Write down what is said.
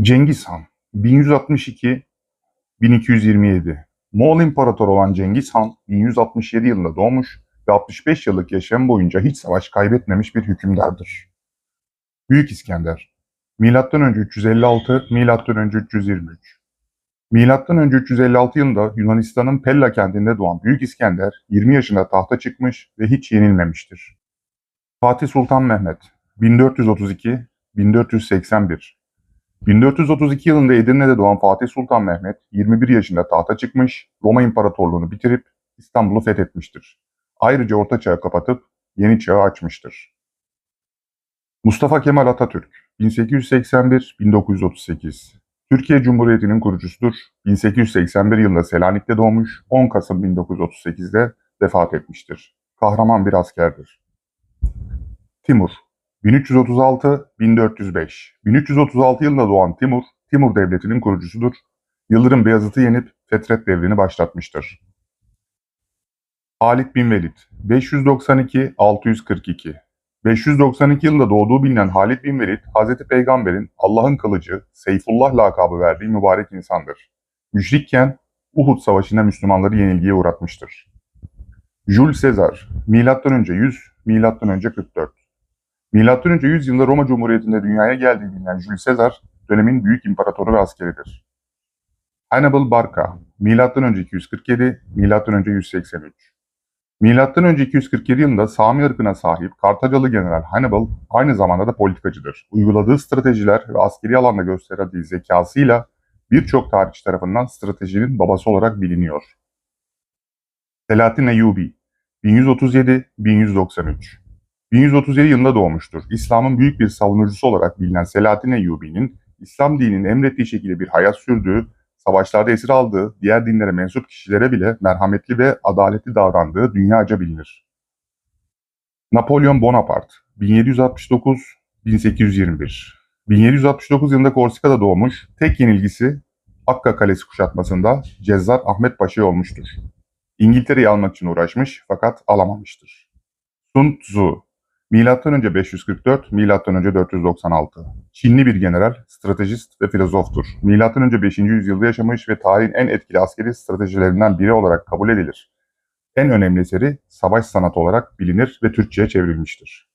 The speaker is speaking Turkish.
Cengiz Han 1162-1227 Moğol İmparatoru olan Cengiz Han 1167 yılında doğmuş ve 65 yıllık yaşam boyunca hiç savaş kaybetmemiş bir hükümdardır. Büyük İskender önce 356, milattan önce 323 Milattan önce 356 yılında Yunanistan'ın Pella kentinde doğan Büyük İskender 20 yaşında tahta çıkmış ve hiç yenilmemiştir. Fatih Sultan Mehmet 1432 1481 1432 yılında Edirne'de doğan Fatih Sultan Mehmet 21 yaşında tahta çıkmış, Roma İmparatorluğunu bitirip İstanbul'u fethetmiştir. Ayrıca Orta Çağ'ı kapatıp Yeni Çağ'ı açmıştır. Mustafa Kemal Atatürk 1881-1938 Türkiye Cumhuriyeti'nin kurucusudur. 1881 yılında Selanik'te doğmuş, 10 Kasım 1938'de vefat etmiştir. Kahraman bir askerdir. Timur 1336-1405 1336 yılında doğan Timur, Timur Devleti'nin kurucusudur. Yıldırım Beyazıt'ı yenip Fetret devrini başlatmıştır. Halit bin Velid 592-642 592 yılında doğduğu bilinen Halit bin Velid, Hazreti Peygamber'in Allah'ın kılıcı, Seyfullah lakabı verdiği mübarek insandır. Müşrikken Uhud Savaşı'nda Müslümanları yenilgiye uğratmıştır. Jules Caesar, M.Ö. 100, M.Ö. 44 Önce 100 yılında Roma Cumhuriyeti'nde dünyaya geldiği bilinen Jules Caesar, dönemin büyük imparatoru ve askeridir. Hannibal Barca, önce 247, Milattan önce 183. Milattan önce 247 yılında Sami ırkına sahip Kartacalı General Hannibal aynı zamanda da politikacıdır. Uyguladığı stratejiler ve askeri alanda gösterdiği zekasıyla birçok tarihçi tarafından stratejinin babası olarak biliniyor. Selahattin Eyyubi 1137-1193 1137 yılında doğmuştur. İslam'ın büyük bir savunucusu olarak bilinen Selahattin Eyyubi'nin İslam dininin emrettiği şekilde bir hayat sürdüğü, savaşlarda esir aldığı, diğer dinlere mensup kişilere bile merhametli ve adaletli davrandığı dünyaca bilinir. Napolyon Bonaparte 1769-1821 1769 yılında Korsika'da doğmuş, tek yenilgisi Akka Kalesi kuşatmasında Cezzar Ahmet Paşa olmuştur. İngiltere'yi almak için uğraşmış fakat alamamıştır. Sun Tzu Milattan önce 544, milattan önce 496. Çinli bir general, stratejist ve filozoftur. Milattan önce 5. yüzyılda yaşamış ve tarihin en etkili askeri stratejilerinden biri olarak kabul edilir. En önemli eseri savaş sanatı olarak bilinir ve Türkçe'ye çevrilmiştir.